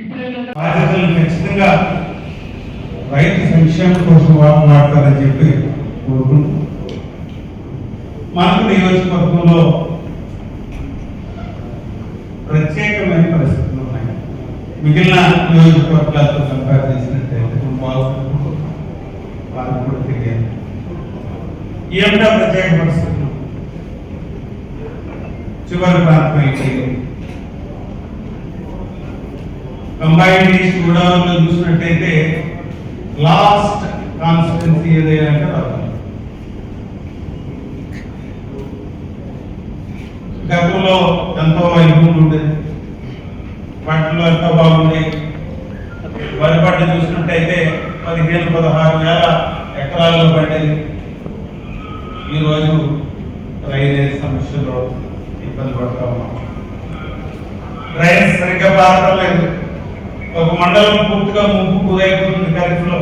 బాధ్యతలు ఖచ్చితంగా రైతు సంక్షేమం కోసం వారు మాట్లాడని చెప్పి కోరుకుంటున్నాం మనకు నియోజకవర్గంలో ప్రత్యేకమైన పరిస్థితులు ఉన్నాయి. మిగిలిన నియోజకవర్గాలతో కంపేర్ చేసినట్టయితే బాగుంటుంది వారికి కూడా తెలియదు ఏమిటా ప్రత్యేక పరిస్థితులు. చివరి ప్రాంతం కంబైన్డ్ ఈస్ట్ గోదావరిలో చూసినట్టయితే లాస్ట్ కాన్స్టిట్యున్సీ ఏదైనా అంటే గతంలో ఎంతో వైభవం ఉండేది. పంటలు ఎంత బాగుంది? వరి పంట చూసినట్టయితే పదిహేను పదహారు వేల ఎకరాల్లో పడేది ఈరోజు డ్రైనేజ్ సమస్యలో ఇబ్బంది పడతా ఉన్నాం. రైలు సరిగ్గా పారడం లేదు. ఒక మండలం పూర్తిగా ముంపు గురైపోతుంది ఖరీఫ్లో.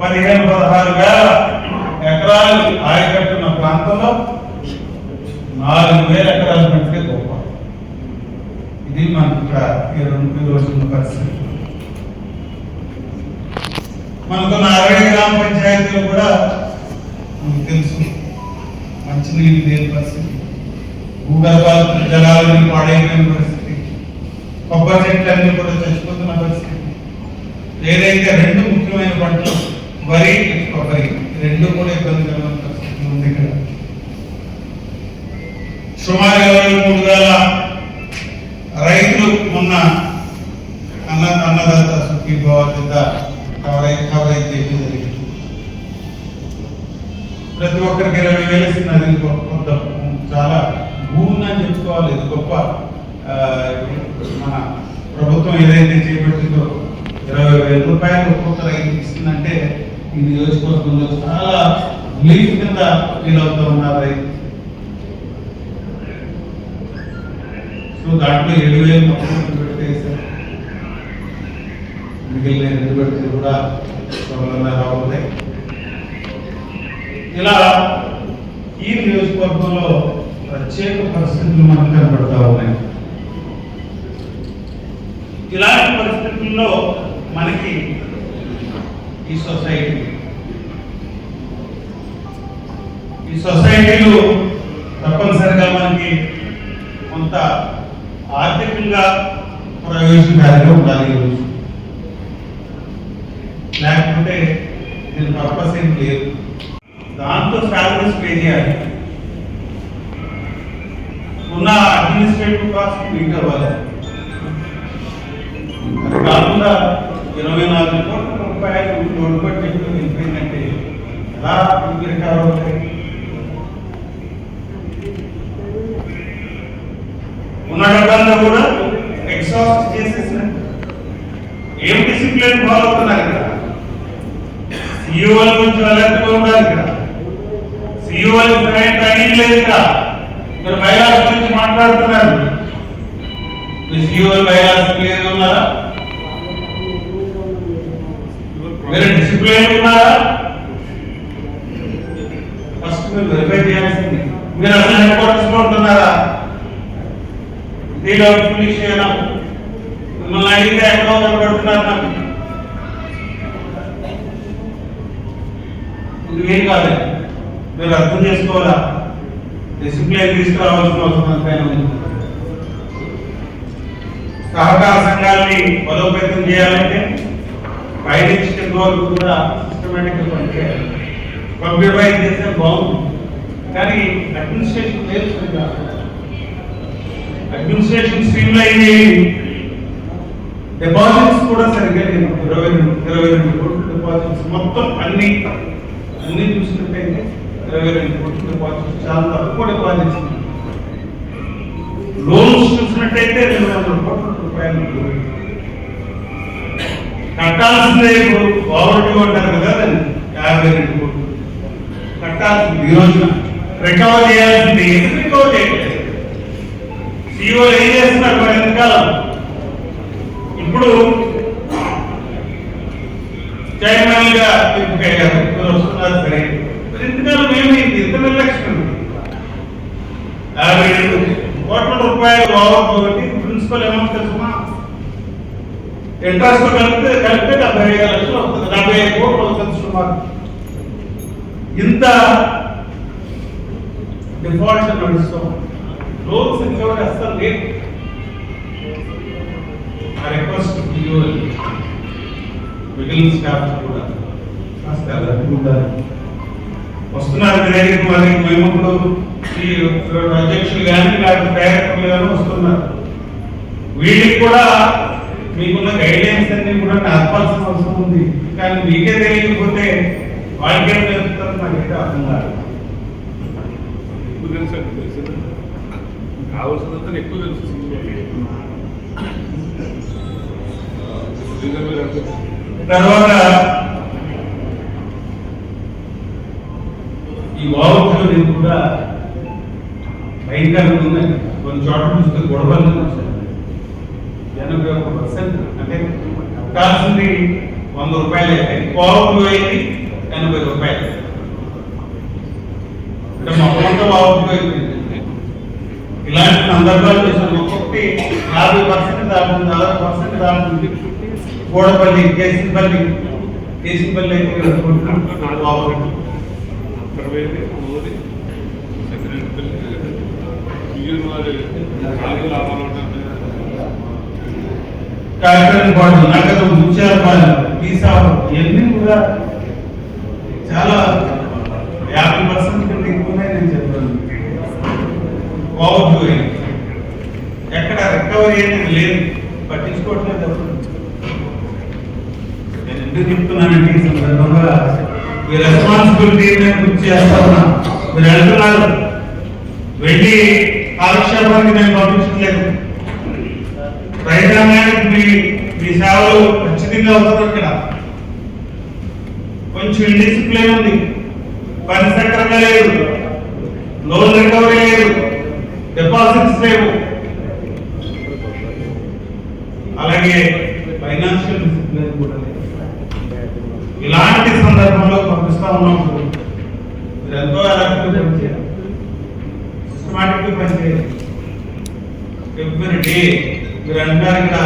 పదిహేను పదహారు వేల ఎకరాలు ఆయకట్టున్న ప్రాంతంలో నాలుగు వేల ఎకరాలు పెడితే గొప్ప. ఇది మనకు ఇక్కడ ఈ రెండు రోజుల పరిస్థితి. మనకున్న అరవై గ్రామ పంచాయతీలు కూడా మనకు తెలుసు. మంచినీళ్ళు లేని పరిస్థితి. భూగర్భ జలాలు పాడైపోయిన పరిస్థితి. కొబ్బరి చెట్లు అన్ని కూడా చచ్చిపోతున్న పరిస్థితి. ఏదైతే రెండు ముఖ్యమైన పంటలు వరి కొబ్బరి రెండు కూడా ఇబ్బందికరమైన పరిస్థితి ఉంది ఇక్కడ. సుమారు ఇరవై మూడు వేల రైతులు మొన్న అన్న అన్నదాత సుఖీ భవ కింద కవరైజ్ కవరైజ్ చేయడం జరిగింది. ప్రతి ఒక్కరికి ఇరవై వేలు ఇస్తున్నారు ఇది కొంత చాలా భూమి అని చెప్పుకోవాలి. ఇది గొప్ప మన ప్రభుత్వం ఏదైతే చేపట్టిందో ఇరవై వేల రూపాయలు ఒక్కొక్క రైతు ఇస్తుందంటే ఈ నియోజకవర్గంలో చాలా రిలీఫ్ కింద ఫీల్ అవుతూ ఉన్నారు రైతు. సో దాంట్లో ఏడు వేలు మొత్తం పెడితే మిగిలిన రెండు పెడితే కూడా త్వరలోనే రావుతాయి ఇలా ఈ నియోజకవర్గంలో ప్రత్యేక పరిస్థితులు మనకు కనబడతా ఉన్నాయి. ఇలాంటి పరిస్థితుల్లో మనకి ఈ సొసైటీ ఈ సొసైటీలు తప్పనిసరిగా మనకి కొంత ఆర్థికంగా ప్రయోజనకారిగా ఉండాలి ఈ లేకపోతే దీని పర్పస్ ఏం లేదు. దాంతో సాలరీస్ పే చేయాలి. ఉన్న అడ్మినిస్ట్రేటివ్ కాస్ట్ మీకు అవ్వాలి. కాకుండా ఇరవై నాలుగు కోట్ల రూపాయలు లోన్ బడ్జెట్లో నిలిపోయిందంటే ఎలా రికవర్ అవుతాయి ఉన్న డబ్బంతా కూడా ఎగ్జాస్ట్ చేసేసిన. ఏం డిసిప్లిన్ ఫాలో అవుతున్నారు ఇక్కడ? సిఇఓల గురించి అలర్ట్గా ఉండాలి ఇక్కడ? సిఇఓలు ట్రైనింగ్ లేదు ఇక్కడ. మీరు బయలాస్ గురించి మాట్లాడుతున్నారు. మీ సిఇఓలు బయలాస్ క్లియర్ ఉన్నారా? మీరు డిసిప్లిన్ ఉన్నారా ఫస్ట్ మీరు వెరిఫై చేయాల్సింది. మీరు అసలు హెడ్ క్వార్టర్స్లో ఉంటున్నారా? ఇది డౌట్ఫుల్ విషయం మిమ్మల్ని అడిగితే ఎక్కడో కనబడుతున్నారు నాకు. ఇదేం కాదు మీరు అర్థం చేసుకోవాలా? డిసిప్లిన్ తీసుకురావాల్సిన అవసరం పైన సహకార సంఘాలని బలోపేతం చేయాలంటే పై నుంచి కింద కూడా సిస్టమేటిక్గా పనిచేయాలి కంప్యూటరైజ్ చేస్తే బాగుంది. కానీ అడ్మినిస్ట్రేషన్ లేదు సరిగ్గా అడ్మినిస్ట్రేషన్ స్ట్రీమ్ లైన్ డిపాజిట్స్ కూడా సరిగ్గా లేదు ఇరవై రెండు ఇరవై రెండు కోట్లు డిపాజిట్స్ మొత్తం అన్ని అన్ని చూసినట్టయితే ఇరవై రెండు కోట్లు డిపాజిట్స్ చాలా తక్కువ డిపాజిట్స్ లోన్స్ చూసినట్టయితే రెండు వందల కోట్ల రూపాయలు కట్టాల్సిందే ఇప్పుడు. ఓవర్ అంటారు కదా దాన్ని యాభై రెండు కోట్లు. కట్టాల్సింది. ఈ రోజున రికవర్ చేయాల్సింది. ఎందుకు రికవర్ చేయట్లేదు? సీఓ ఏం చేస్తున్నారు మరి ఎంతకాలం ఇప్పుడు చైర్మన్గా ఎంపికయ్యారు ఇద్దరు వస్తున్నారు సరే. మరి ఎంతకాలం ఏమైంది? ఎంత నిర్లక్ష్యం? యాభై రెండు కోట్ల రూపాయలు ఓవర్ ప్రిన్సిపల్ ఏమో తెలుసుమా ఇంట్రెస్ట్ కలిపితే కలిపితే డెబ్బై ఐదు లక్షలు అవుతుంది డెబ్బై ఐదు కోట్లు అవుతుంది సుమారు ఇంత డిఫాల్ట్ నడుస్తాం లోన్స్ రికవరీ అస్సలు లేదు ఆ రిక్వెస్ట్ మిగిలిన స్టాఫ్ కూడా. కాస్త వస్తున్నారు దగ్గరికి మరి మేము ఇప్పుడు ఈ అధ్యక్షులు కానీ లేకపోతే డైరెక్టర్లు కానీ వస్తున్నారు. వీళ్ళకి కూడా మీకున్న గైడెన్స్ అన్ని కూడా నేర్పాల్సిన అవసరం ఉంది. కానీ మీకే తెలియకపోతే వాళ్ళకేం నేర్పుతారు నాకైతే అర్థం కాదు. కావాల్సినంత ఎక్కువ తెలుసు. తర్వాత ఈ నేను కూడా భయంకరంగా ఉందండి. కొన్ని చోట్ల చూస్తే గొడవలు ఒక పర్సెంట్ అంటే కావాల్సింది వంద రూపాయలు అయితే. వావులు అయింది ఎనభై రూపాయలు. అంటే మొత్తం వావులు అయిపోయింది ఇలాంటి సందర్భాలు చూసాను ఒక్కొక్కటి యాభై పర్సెంట్ దాటుతుంది నలభై పర్సెంట్ దాటుతుంది కూడపల్లి కేసింపల్లి కేసింపల్లి అయితే వావులు. అక్కడ పోయింది మూడు సెకండ్ మిగిలిన వారి నాలుగు లాభాలు ఉంటాయి కార్యక్రమం పాటు నగదు ముత్యాలపాలెం తీసావు ఇవన్నీ కూడా చాలా యాభై పర్సెంట్ కంటే ఎక్కువనే నేను చెప్తాను ఓవర్ ఎక్కడ రికవరీ అనేది లేదు. పట్టించుకోవట్లేదు ఎవరు. నేను ఎందుకు చెప్తున్నానంటే ఈ సందర్భంగా మీ రెస్పాన్సిబిలిటీ నేను గుర్తు చేస్తా ఉన్నా. మీరు వెళ్తున్నారు. వెళ్ళి కాలక్షేపానికి నేను పంపించట్లేదు రైతాంగానికి మీ మీ సేవలు ఖచ్చితంగా అవుతుంది అక్కడ కొంచెం ఇండిసిప్లిన్ ఉంది. పని సక్రంగా లేదు. లోన్ రికవరీ లేదు. డిపాజిట్స్ లేవు. అలాగే ఫైనాన్షియల్ డిసిప్లిన్ కూడా లేదు. ఇలాంటి సందర్భంలో పంపిస్తా ఉన్నప్పుడు మీరు ఎంతో ఎలక్ట్రిక్ పనిచేయాలి సిస్టమాటిక్ పనిచేయాలి ఎవ్రీ డే మీరు అంటారు ఇక్కడ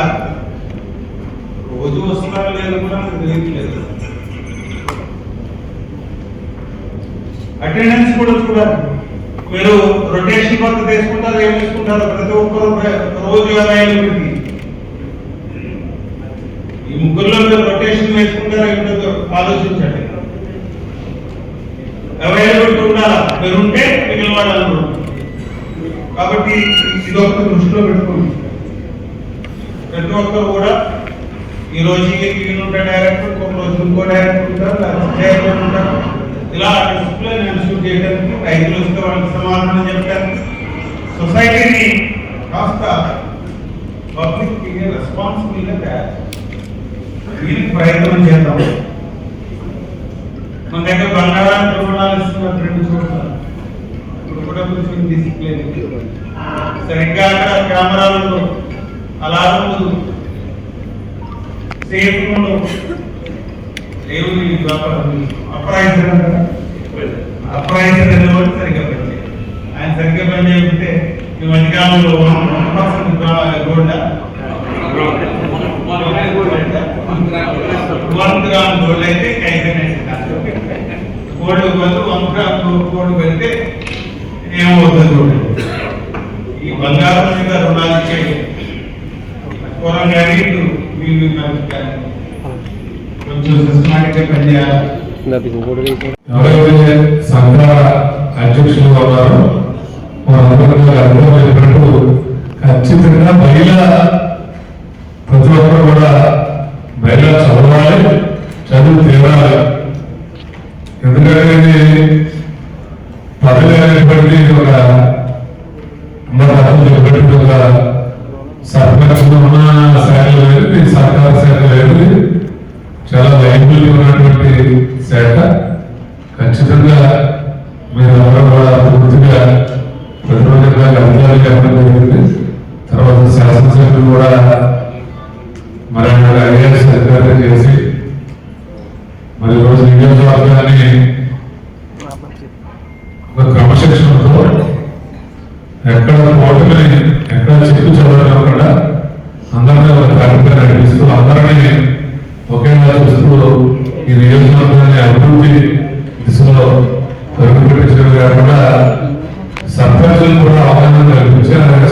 రోజు వస్తున్నారు లేదు కూడా నాకు తెలియట్లేదు అటెండెన్స్ కూడా చూడాలి. మీరు రొటేషన్ పద్ధతి తీసుకుంటారు ఏం తీసుకుంటారు ప్రతి ఒక్కరు రోజు అవైలబిలిటీ ఈ ముగ్గురులో మీరు రొటేషన్ వేసుకుంటారా ఏంటో ఆలోచించండి. అవైలబిలిటీ ఉండాలా? మీరు ఉంటే మిగిలిన వాళ్ళు కాబట్టి ఇది ఒకటి దృష్టిలో పెట్టుకోండి. ప్రతి ఒక్కరు కూడా ఈ రోజు ఈయన డైరెక్టర్ ఇంకొక రోజు ఇంకో డైరెక్టర్ ఉంటారు లేకపోతే ఉంటారు ఇలా డిసిప్లిన్ ఇన్స్టిట్యూట్ చేయడానికి రైతులు వస్తే వాళ్ళకి సమాధానం చెప్పడానికి సొసైటీని కాస్త పబ్లిక్ రెస్పాన్సిబుల్గా తయారు దీనికి ప్రయత్నం చేద్దాం. మన దగ్గర బంగారాన్ని రుణాలు ఇస్తున్నారు రెండు చోట్ల ఇప్పుడు కూడా కొంచెం డిసిప్లిన్ సరిగ్గా అక్కడ కెమెరాలతో అలారం సేఫ్ దేవుని ఈ వ్యాపారం సరిగ్గా పనిచేయాలి ఆయన సరిగ్గా పని చేయకపోతే ఈ మధ్యకాలంలో percent gold? One gram gold అయితే కైతే గోల్డ్ వన్ గ్రామ్ గోల్డ్ పెడితే ఏమవుతుంది చూడండి ఈ బంగారం మీద రుణాలు ఇచ్చేది పూర్వం కానీ ఇటు మీ మీ మనకి కానీ కొంచెం సిస్టమాటిక్గా సంఘ అధ్యక్షులు ఉన్నారో వారందరూ అనుభవం చెప్పినట్టు ఖచ్చితంగా మహిళ ప్రతి ఒక్కరు కూడా మహిళ చదవాలి చదువు తీరాలి ఎందుకంటే ఇది పదవి అనేటువంటి ఒక అర్థం చెప్పినట్టు ఒక సర్పంచ్ ఉన్న శాఖ లేదు సర్కారు శాఖ లేదు. చాలా లైబ్రరీ ఉన్నటువంటి శాఖ. ఖచ్చితంగా మీరు అందరూ కూడా పూర్తిగా ప్రతిరోజు అధికారులు చెప్పడం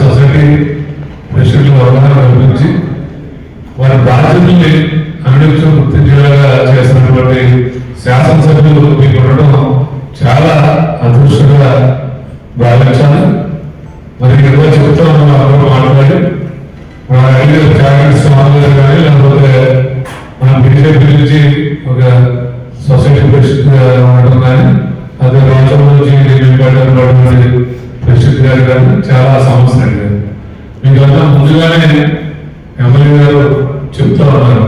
సొసైటీ ప్రెసిడెంట్లు అవగాహన కల్పించి వారి బాధ్యతల్ని నేను ఎమ్మెల్యే గారు చెప్తా ఉన్నారు.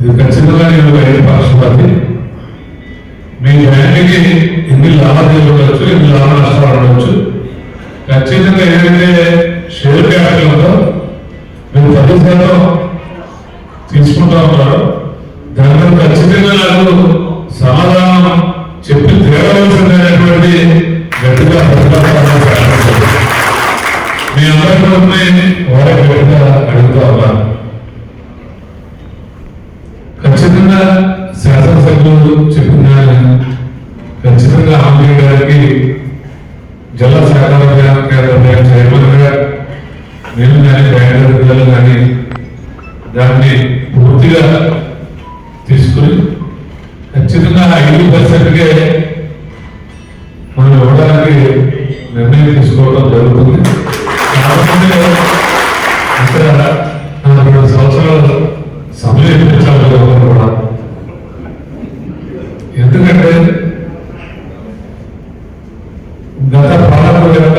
ఇది ఖచ్చితంగా నేను పక్షపాతి తీసుకుని ఖచ్చితంగా ఐదు పర్సెంట్కే మనం ఇవ్వడానికి నిర్ణయం తీసుకోవడం జరుగుతుంది. రెండు సంవత్సరాలు సమయం ఇప్పించాలి కూడా ఎందుకంటే గత పాలకుల యొక్క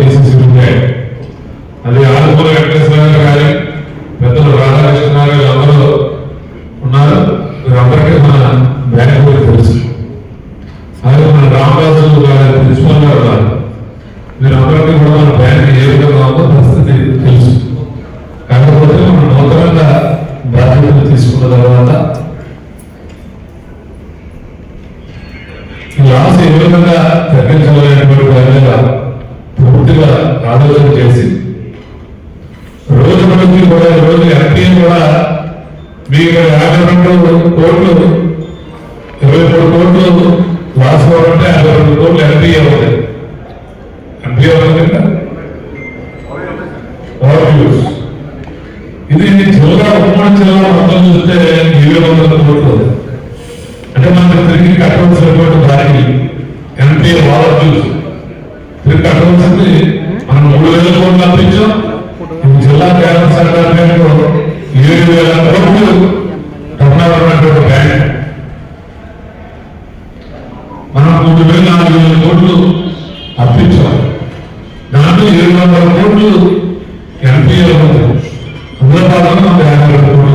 കേസ് ഇഷ്യൂ ഉണ്ടായിരുന്നു അത് യാതൊരു കാര്യം అర్జున్స్ మీరు కట్టవలసింది మనం మూడు వేల కోట్లు అప్పించాం. జిల్లా కేంద్ర సహకారంలో ఏడు వేల కోట్లు రత్నావరణ బ్యాంక్. మనం మూడు వేల దాంట్లో ఏడు వందల కోట్లు ఎన్పిఎల్ ఉంది. అందులో భాగంగా యాభై కోట్లు